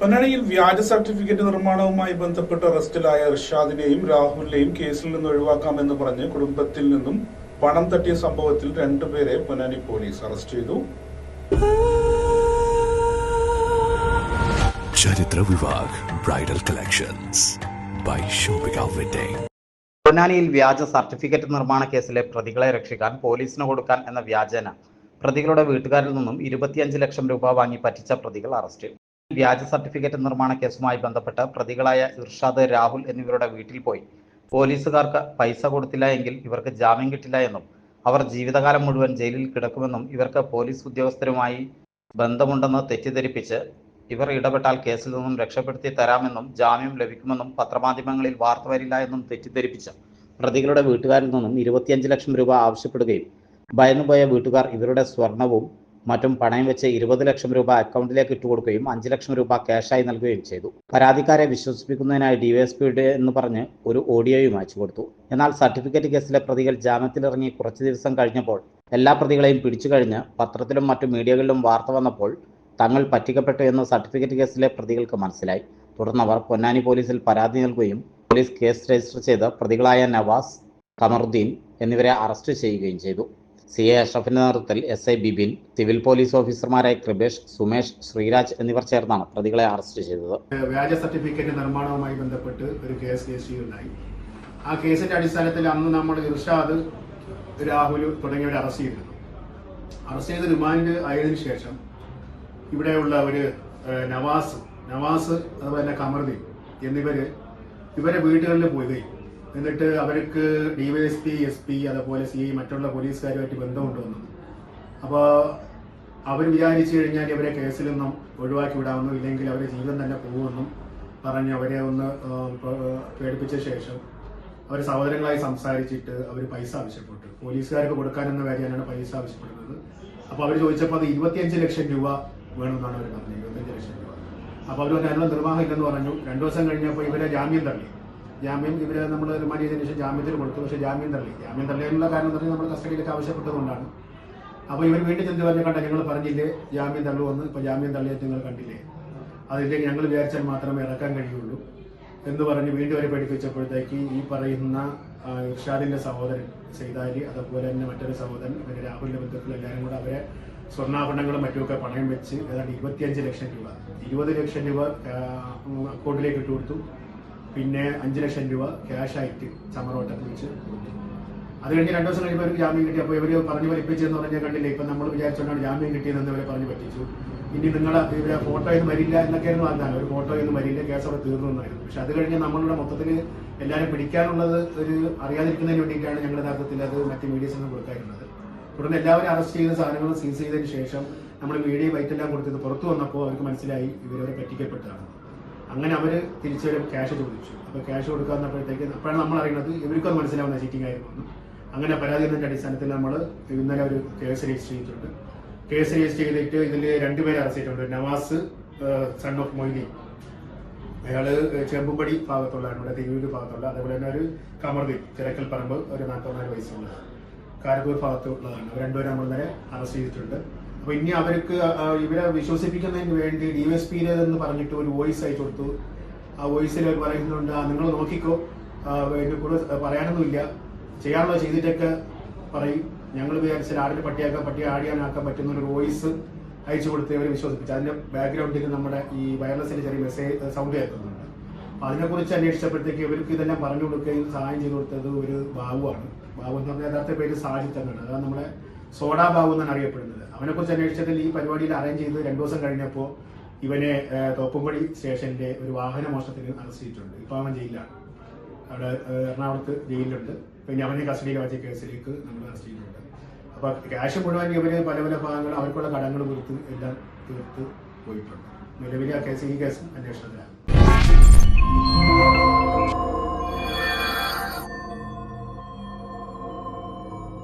പൊന്നാനിയിൽ വ്യാജ സർട്ടിഫിക്കറ്റ് നിർമ്മാണവുമായി ബന്ധപ്പെട്ട് അറസ്റ്റിലായ ഇർഷാദിനെയും രാഹുലിനെയും കേസിൽ നിന്ന് ഒഴിവാക്കാമെന്ന് പറഞ്ഞ് കുടുംബത്തിൽ നിന്നും പണം തട്ടിയ സംഭവത്തിൽ രണ്ടുപേരെ പൊന്നാനി പോലീസ് അറസ്റ്റ് ചെയ്തു. ചരിത്ര വിഭാഗ് bridal collections by shopping wedding പൊന്നാനിയിൽ വ്യാജ സർട്ടിഫിക്കറ്റ് നിർമ്മാണ കേസിലെ പ്രതികളെ രക്ഷിക്കാൻ പോലീസിന് കൊടുക്കാൻ എന്ന വ്യാജേന പ്രതികളുടെ വീട്ടുകാരിൽ നിന്നും ഇരുപത്തിയഞ്ച് ലക്ഷം രൂപ വാങ്ങി പറ്റിച്ച പ്രതികൾ അറസ്റ്റിൽ. വ്യാജ സർട്ടിഫിക്കറ്റ് നിർമ്മാണ കേസുമായി ബന്ധപ്പെട്ട് പ്രതികളായ ഇർഷാദ് രാഹുൽ എന്നിവരുടെ വീട്ടിൽ പോയി. പോലീസുകാർക്ക് പൈസ കൊടുത്തില്ല എങ്കിൽ ഇവർക്ക് ജാമ്യം കിട്ടില്ല എന്നും അവർ ജീവിതകാലം മുഴുവൻ ജയിലിൽ കിടക്കുമെന്നും ഇവർക്ക് പോലീസ് ഉദ്യോഗസ്ഥരുമായി ബന്ധമുണ്ടെന്ന് തെറ്റിദ്ധരിപ്പിച്ച് ഇവർ ഇടപെട്ടാൽ കേസിൽ നിന്നും രക്ഷപ്പെടുത്തി തരാമെന്നും ജാമ്യം ലഭിക്കുമെന്നും പത്രമാധ്യമങ്ങളിൽ വാർത്ത വരില്ല എന്നും തെറ്റിദ്ധരിപ്പിച്ച് പ്രതികളുടെ വീട്ടുകാരിൽ നിന്നും ഇരുപത്തിയഞ്ച് ലക്ഷം രൂപ ആവശ്യപ്പെടുകയും ഭയന്നുപോയ വീട്ടുകാർ ഇവരുടെ സ്വർണവും മറ്റും പണയം വെച്ച് ഇരുപത് ലക്ഷം രൂപ അക്കൗണ്ടിലേക്ക് ഇട്ടുകൊടുക്കുകയും അഞ്ച് ലക്ഷം രൂപ ക്യാഷായി നൽകുകയും ചെയ്തു. പരാതിക്കാരെ വിശ്വസിപ്പിക്കുന്നതിനായി ഡിവൈഎസ്പിയുടെ എന്ന് പറഞ്ഞ് ഒരു ഓഡിയോയും അയച്ചു കൊടുത്തു. എന്നാൽ സർട്ടിഫിക്കറ്റ് കേസിലെ പ്രതികൾ ജാമ്യത്തിലിറങ്ങി കുറച്ചു ദിവസം കഴിഞ്ഞപ്പോൾ എല്ലാ പ്രതികളെയും പിടിച്ചു കഴിഞ്ഞ് പത്രത്തിലും മറ്റു മീഡിയകളിലും വാർത്ത വന്നപ്പോൾ തങ്ങൾ പറ്റിക്കപ്പെട്ടു എന്ന് സർട്ടിഫിക്കറ്റ് കേസിലെ പ്രതികൾക്ക് മനസ്സിലായി. തുടർന്ന് അവർ പൊന്നാനി പോലീസിൽ പരാതി നൽകുകയും പോലീസ് കേസ് രജിസ്റ്റർ ചെയ്ത് പ്രതികളായ നവാസ് കമറുദ്ദീൻ എന്നിവരെ അറസ്റ്റ് ചെയ്യുകയും ചെയ്തു. സി എ അഷ്റഫിന്റെ നേതൃത്വത്തിൽ S I Bibin civil police ഓഫീസർമാരായ കൃപേഷ് സുമേഷ് ശ്രീരാജ് എന്നിവർ ചേർന്നാണ് പ്രതികളെ അറസ്റ്റ് ചെയ്തത്. വ്യാജ സർട്ടിഫിക്കറ്റ് നിർമ്മാണവുമായി ബന്ധപ്പെട്ട് ഒരു കേസ് രജിസ്റ്റർ ചെയ്യുകയുണ്ടായി. ആ കേസിന്റെ അടിസ്ഥാനത്തിൽ അന്ന് നമ്മൾ ഇർഷാദ് രാഹുൽ തുടങ്ങിയവരെ അറസ്റ്റ് ചെയ്തിരുന്നു. അറസ്റ്റ് ചെയ്ത് റിമാൻഡ് ആയതിനു ശേഷം ഇവിടെയുള്ള ഒരു നവാസ് നവാസ് അതുപോലെ തന്നെ കമർദീൻ എന്നിവര് ഇവരെ വീടുകളിൽ പോവുകയും എന്നിട്ട് അവർക്ക് ഡിവൈഎസ്പി എസ് പി അതുപോലെ സി മറ്റുള്ള പോലീസുകാരുമായിട്ട് ബന്ധമുണ്ടെന്നും. അപ്പോൾ അവർ വിചാരിച്ചു കഴിഞ്ഞാൽ ഇവരെ കേസിൽ നിന്നും ഒഴിവാക്കി വിടാമെന്നും ഇല്ലെങ്കിൽ അവരെ ജീവൻ തന്നെ പോകുമെന്നും പറഞ്ഞ് അവരെ ഒന്ന് പേടിപ്പിച്ച ശേഷം അവർ സഹോദരങ്ങളായി സംസാരിച്ചിട്ട് അവർ പൈസ ആവശ്യപ്പെട്ടു. പോലീസുകാർക്ക് കൊടുക്കാനെന്ന കാര്യമാണ് പൈസ ആവശ്യപ്പെടുന്നത്. അപ്പോൾ അവർ ചോദിച്ചപ്പോൾ അത് ഇരുപത്തിയഞ്ച് ലക്ഷം രൂപ വേണമെന്നാണ് അവർ പറഞ്ഞത് ഇരുപത്തിയഞ്ച് ലക്ഷം രൂപ. അപ്പോൾ അവർ അതിനുള്ള നിർവാഹം ഇല്ലെന്ന് പറഞ്ഞു. രണ്ടു ദിവസം കഴിഞ്ഞപ്പോൾ ഇവരെ ജാമ്യം തള്ളി. ജാമ്യം ഇവരെ നമ്മൾ റിമാൻഡ് ചെയ്തതിനു ശേഷം ജാമ്യത്തിൽ കൊടുത്തു. പക്ഷേ ജാമ്യം തള്ളി. ജാമ്യം തള്ളിയതിനുള്ള കാരണം എന്ന് നമ്മൾ കസ്റ്റഡിയിലേക്ക് ആവശ്യപ്പെട്ടതുകൊണ്ടാണ് അപ്പോൾ ഇവർ വീണ്ടും ചെന്ന് പറഞ്ഞ കണ്ട ഞങ്ങൾ പറഞ്ഞില്ലേ ജാമ്യം തള്ളുവന്ന്. ഇപ്പോൾ ജാമ്യം തള്ളിയത് നിങ്ങൾ കണ്ടില്ലേ? അതില്ലെങ്കിൽ ഞങ്ങൾ വിചാരിച്ചാൽ മാത്രമേ ഇറക്കാൻ കഴിയുള്ളൂ എന്ന് പറഞ്ഞ് വീണ്ടും അവരെ പഠിപ്പിച്ചപ്പോഴത്തേക്ക് ഈ പറയുന്ന ഇർഷാദിന്റെ സഹോദരൻ സൈതാലി അതുപോലെ തന്നെ മറ്റൊരു സഹോദരൻ ഇവരെ രാഹുലിന്റെ ബന്ധത്തിൽ എല്ലാവരും കൂടെ അവരെ സ്വർണാഭരണങ്ങളും മറ്റുമൊക്കെ പണയം വെച്ച് ഏതാണ്ട് ഇരുപത്തിയഞ്ച് ലക്ഷം രൂപ ഇരുപത് ലക്ഷം രൂപ അക്കൗണ്ടിലേക്ക് ഇട്ട് കൊടുത്തു പിന്നെ അഞ്ച് ലക്ഷം രൂപ ക്യാഷ് ആയിട്ട് ചമറോട്ടത്തിൽ വെച്ച് കൊടുത്തു. അത് കഴിഞ്ഞ് രണ്ടു ദിവസം കഴിയുമ്പോൾ ജാമ്യം കിട്ടി. അപ്പോൾ ഇവർ പറഞ്ഞു പഠിപ്പിച്ചെന്ന് പറഞ്ഞാൽ കണ്ടില്ല? ഇപ്പം നമ്മൾ വിചാരിച്ചുകൊണ്ടാണ് ജാമ്യം കിട്ടിയതെന്ന് ഇവരെ പറഞ്ഞു പറ്റിച്ചു. ഇനി നിങ്ങൾ ഇവരെ ഫോട്ടോ ഒന്നും വരില്ല എന്നൊക്കെയായിരുന്നു വാഗ്ദാനം ഒരു ഫോട്ടോ ഒന്നും വരില്ല കേസ് അവിടെ തീർന്നു എന്നായിരുന്നു. പക്ഷെ അത് കഴിഞ്ഞ് നമ്മളുടെ മൊത്തത്തിൽ എല്ലാവരും പിടിക്കാനുള്ളത് ഒരു അറിയാതിരിക്കുന്നതിന് വേണ്ടിയിട്ടാണ് ഞങ്ങൾ യഥാർത്ഥത്തിൽ അത് മറ്റ് മീഡിയസിന് കൊടുക്കാറുള്ളത് തുടർന്ന് എല്ലാവരും അറസ്റ്റ് ചെയ്ത സാധനങ്ങളും സീസ് ചെയ്തതിന് ശേഷം നമ്മൾ മീഡിയ ബൈറ്റെല്ലാം കൊടുത്തത് പുറത്തു വന്നപ്പോൾ അവർക്ക് മനസ്സിലായി ഇവരവരെ പറ്റിക്കപ്പെട്ടതാണ്. അങ്ങനെ അവർ തിരിച്ചൊരു ക്യാഷ് ചോദിച്ചു. അപ്പോൾ ക്യാഷ് കൊടുക്കാന്നപ്പോഴത്തേക്ക് അപ്പോഴാണ് നമ്മൾ അറിയുന്നത് ഇവർക്കും മനസ്സിലാവുന്ന ചീറ്റിംഗ് ആയിരുന്നു അങ്ങനെ പരാതി എന്നതിന്റെ അടിസ്ഥാനത്തിൽ നമ്മൾ ഇന്നലെ ഒരു കേസ് രജിസ്റ്റർ ചെയ്തിട്ടുണ്ട്. കേസ് രജിസ്റ്റർ ചെയ്തിട്ട് ഇതിൽ രണ്ടുപേരെ അറസ്റ്റ് ചെയ്തിട്ടുണ്ട്. Navas son of Moideen. അയാൾ ചെമ്പുംപടി ഭാഗത്തുള്ളതാണ്. ഇവിടെ തിരൂര് ഭാഗത്തുള്ള. അതേപോലെ തന്നെ ഒരു കമർദീൻ തിരക്കൽ പറമ്പ് ഒരു നാൽപ്പത്തിനാല് വയസ്സുള്ള. കാരപ്പൂർ ഭാഗത്തുള്ളതാണ്. രണ്ടുപേരും നമ്മൾ ഇന്നലെ അറസ്റ്റ് ചെയ്തിട്ടുണ്ട്. അപ്പൊ ഇനി അവർക്ക് ഇവരെ വിശ്വസിപ്പിക്കുന്നതിന് വേണ്ടി ഡി എസ് പിയിലെന്ന് പറഞ്ഞിട്ട് ഒരു വോയിസ് അയച്ചു കൊടുത്തു. ആ വോയിസിൽ അവർ പറയുന്നുണ്ട് നിങ്ങൾ നോക്കിക്കോ. കൂടെ പറയാനൊന്നുമില്ല. ചെയ്യാനുള്ള ചെയ്തിട്ടൊക്കെ പറയും. ഞങ്ങൾ വിചാരിച്ചാൽ ആടിന് പട്ടിയാക്കാൻ പട്ടി ആടിയാനാക്കാൻ പറ്റുന്ന ഒരു വോയിസ് അയച്ചു കൊടുത്ത് ഇവരെ വിശ്വസിപ്പിച്ചു. അതിന്റെ ബാക്ക്ഗ്രൗണ്ടിൽ നമ്മുടെ ഈ വയർലെസ്സിൽ ചെറിയ മെസ്സേജ് സൗണ്ട് കേൾക്കുന്നുണ്ട്. അതിനെക്കുറിച്ച് അന്വേഷിച്ചപ്പോഴത്തേക്ക് ഇവർക്ക് ഇതെല്ലാം പറഞ്ഞു കൊടുക്കുകയും സഹായം ചെയ്തു കൊടുത്തത് ഒരു ബാബുവാണ്. ബാബു എന്ന് പറഞ്ഞാൽ യഥാർത്ഥ പേര് സാജിത്ത് എന്നാണ്. അതാണ് നമ്മുടെ സോഡാ ബാബു എന്നാണ് അറിയപ്പെടുന്നത് അവനെ കുറിച്ച് അന്വേഷിച്ചതിൽ ഈ പരിപാടിയിൽ അറേഞ്ച് ചെയ്ത് രണ്ടു ദിവസം കഴിഞ്ഞപ്പോൾ ഇവനെ തോപ്പുംപടി സ്റ്റേഷന്റെ ഒരു വാഹന മോഷണത്തിന് അറസ്റ്റ് ചെയ്തിട്ടുണ്ട്. ഇപ്പൊ അവൻ ജയിലിലാണ്. അവിടെ എറണാകുളത്ത് ജയിലിലുണ്ട്. പിന്നെ അവനെ കസ്റ്റഡിയിൽ വെച്ച കേസിലേക്ക് നമ്മൾ അറസ്റ്റ് ചെയ്തിട്ടുണ്ട്. അപ്പൊ ക്യാഷ് മുഴുവൻ ഇവർ പല പല ഭാഗങ്ങൾ അവർക്കുള്ള കടങ്ങൾ കൊടുത്ത് എല്ലാം തീർത്ത് പോയിട്ടുണ്ട്. നിലവിലെ ആ കേസ് ഈ കേസ് അന്വേഷണത്തിലാണ്.